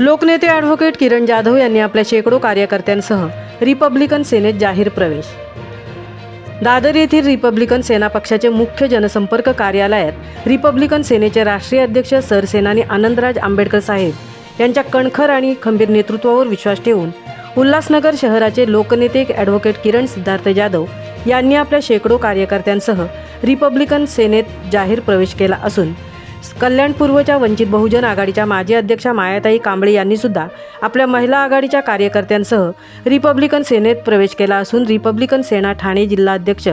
लोकनेते ॲडव्होकेट किरण जाधव यांनी आपल्या शेकडो कार्यकर्त्यांसह रिपब्लिकन सेनेत जाहीर प्रवेश. दादर येथील रिपब्लिकन सेना पक्षाचे मुख्य जनसंपर्क कार्यालयात रिपब्लिकन सेनेचे राष्ट्रीय अध्यक्ष सरसेनानी आनंदराज आंबेडकर साहेब यांच्या कणखर आणि खंबीर नेतृत्वावर विश्वास ठेवून उल्हासनगर शहराचे लोकनेते ॲडव्होकेट किरण सिद्धार्थ जाधव यांनी आपल्या शेकडो कार्यकर्त्यांसह रिपब्लिकन सेनेत जाहीर प्रवेश केला असून कल्याण पूर्वच्या वंचित बहुजन आघाडीच्या माजी अध्यक्षा मायाताई कांबळे यांनी सुद्धा आपल्या महिला आघाडीच्या कार्यकर्त्यांसह रिपब्लिकन सेनेत प्रवेश केला असून रिपब्लिकन सेना ठाणे जिल्हा अध्यक्ष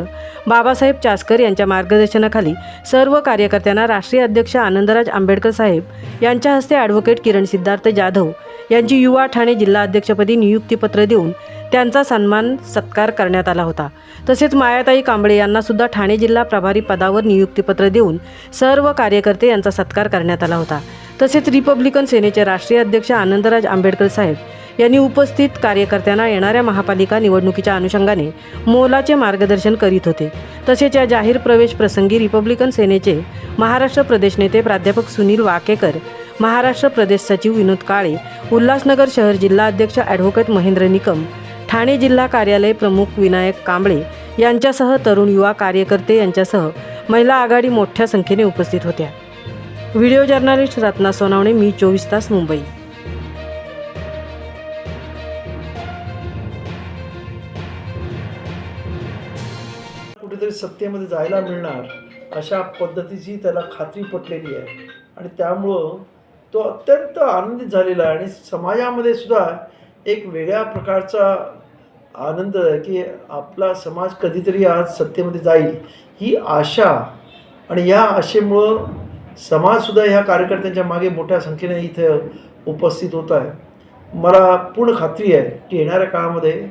बाबासाहेब चासकर यांच्या मार्गदर्शनाखाली सर्व कार्यकर्त्यांना राष्ट्रीय अध्यक्ष आनंदराज आंबेडकर साहेब यांच्या हस्ते ॲडव्होकेट किरण सिद्धार्थ जाधव यांची युवा ठाणे जिल्हा अध्यक्षपदी नियुक्तीपत्र देऊन त्यांचा सन्मान सत्कार करण्यात आला होता. तसेच मायाताई कांबळे यांना सुद्धा ठाणे जिल्हा प्रभारी पदावर नियुक्तीपत्र देऊन सर्व कार्यकर्ते यांचा सत्कार करण्यात आला होता. तसेच रिपब्लिकन सेनेचे राष्ट्रीय अध्यक्ष आनंदराज आंबेडकर साहेब यांनी उपस्थित कार्यकर्त्यांना येणाऱ्या महापालिका निवडणुकीच्या अनुषंगाने मोलाचे मार्गदर्शन करीत होते. तसेच या जाहीर प्रवेश प्रसंगी रिपब्लिकन सेनेचे महाराष्ट्र प्रदेश नेते प्राध्यापक सुनील वाकेकर महाराष्ट्र प्रदेश सचिव विनोद काळे उल्हासनगर शहर जिल्हा अध्यक्ष ॲडव्होकेट महेंद्र निकम ठाणे जिल्हा कार्यालय प्रमुख विनायक कांबळे यांच्यासह तरुण युवा कार्यकर्ते यांच्यासह महिला आघाडी मोठ्या संख्येने उपस्थित होत्या. व्हिडिओ जर्नलिस्ट रत्ना सोनावणे मी चोवीस तास मुंबई. कुठेतरी सत्तेमध्ये जायला मिळणार अशा पद्धतीची त्याला खात्री पटलेली आहे. आणि त्यामुळं तो अत्यंत आनंदित झालेला आहे आणि समाजामध्ये सुद्धा एक वेगळ्या प्रकारचा आनंद आहे की आपला समाज कधीतरी आज सत्तेमध्ये जाईल. ही आशा आणि या आशेमुळं समाजसुद्धा ह्या कार्यकर्त्यांच्या मागे मोठ्या संख्येने इथं उपस्थित होत आहे. मला पूर्ण खात्री आहे की येणाऱ्या काळामध्ये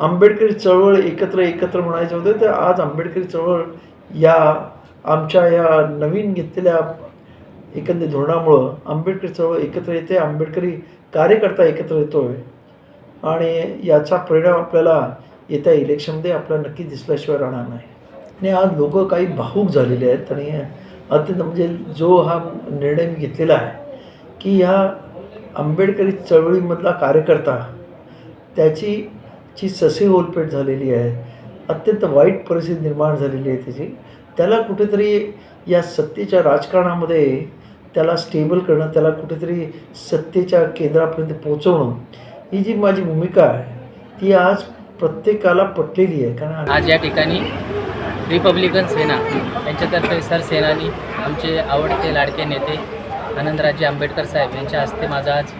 आंबेडकरी चळवळ एकत्र एकत्र म्हणायचं होतं तर आज आंबेडकरी चळवळ या आमच्या या नवीन घेतलेल्या एकंदरीत धोरणामुळं आंबेडकरी चळवळ एकत्र येते आंबेडकरी कार्यकर्ता एकत्र येतो आहे आणि याचा परिणाम आपल्याला येत्या इलेक्शनमध्ये आपल्याला नक्की दिसल्याशिवाय राहणार नाही. आणि आज लोक काही भावूक झालेले आहेत आणि अत्यंत म्हणजे जो हा निर्णय मी घेतलेला आहे की ह्या आंबेडकरी चळवळीमधला कार्यकर्ता त्याची ची ससे होलपेट झालेली आहे अत्यंत वाईट परिस्थिती निर्माण झालेली आहे त्याची त्याला कुठेतरी या सत्तेच्या राजकारणामध्ये त्याला स्टेबल करणं त्याला कुठेतरी सत्तेच्या केंद्रापर्यंत पोहोचवणं ही जी माझी भूमिका आहे ती आज प्रत्येकाला पटलेली आहे. कारण आज या ठिकाणी रिपब्लिकन सेना यांच्यातर्फे सरसेनानी आमचे आवडते लाडके नेते आनंदराजे आंबेडकर साहेब यांच्या हस्ते माझा आज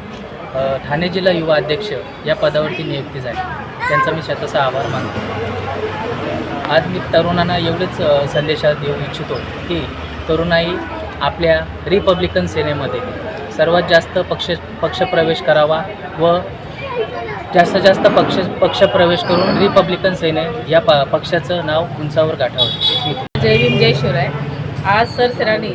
ठाणे जिल्हा युवा अध्यक्ष या पदावरती नियुक्ती झाली. त्यांचा मी शतसा आभार मानतो. आज मी तरुणांना एवढेच संदेशात देऊ इच्छितो की तरुणाई आपल्या रिपब्लिकन सेनेमध्ये सर्वात जास्त पक्ष पक्षप्रवेश करावा व जास्तीत जास्त पक्ष पक्षप्रवेश करून रिपब्लिकन सेने या प पक्षाचं नाव उंचावर गाठावं. जय भीम जय शिवराय. आज सर सरांनी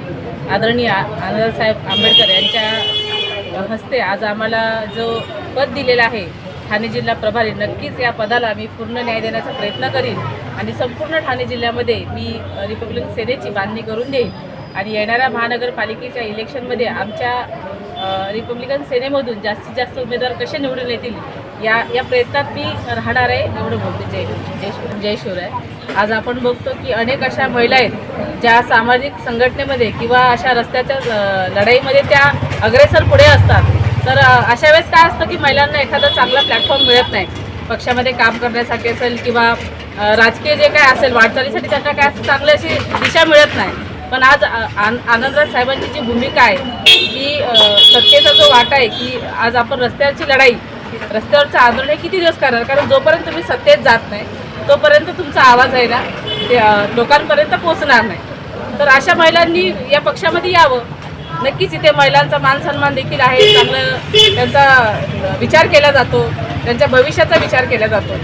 आदरणीय आनंदसाहेब आंबेडकर यांच्या हस्ते आज आम्हाला जो पद दिलेला आहे ठाणे जिल्हा प्रभारी नक्कीच या पदाला मी पूर्ण न्याय देण्याचा प्रयत्न करीन आणि संपूर्ण ठाणे जिल्ह्यामध्ये मी रिपब्लिकन सेनेची बांधणी करून देईन. आणि येणाऱ्या महानगरपालिकेच्या इलेक्शनमध्ये आमच्या रिपब्लिकन सेनेमधून जास्तीत जास्त उमेदवार कसे निवडून येतील या या प्रयत्नात मी राहणार आहे एवढं बोलते. जय जय जय शिवराय. आज आपण बघतो की अनेक अशा महिला आहेत ज्या सामाजिक संघटनेमध्ये किंवा अशा रस्त्याच्या लढाईमध्ये त्या अग्रेसर पुढे असतात. तर अशा वेळेस काय असतं की महिलांना एखादा चांगला प्लॅटफॉर्म मिळत नाही. पक्षामध्ये काम करण्यासाठी असेल किंवा राजकीय जे काय असेल वाटचालीसाठी त्यांना काय चांगली अशी दिशा मिळत नाही. पण आज आ- आन- आनंदराज साहेबांची जी भूमिका आहे की सत्तेचा जो वाटा आहे की आज आपण रस्त्यावरची लढाई रस्त्यावरचं आंदोलन हे किती दिवस करणार? कारण जोपर्यंत तुम्ही सत्तेत जात नाही तोपर्यंत तुमचा आवाज आहे ना ते लोकांपर्यंत पोहोचणार नाही. तर अशा महिलांनी या पक्षामध्ये यावं. नक्कीच इथे महिलांचा मान सन्मान देखील आहे. चांगलं त्यांचा विचार केला जातो. त्यांच्या भविष्याचा विचार केला जातो.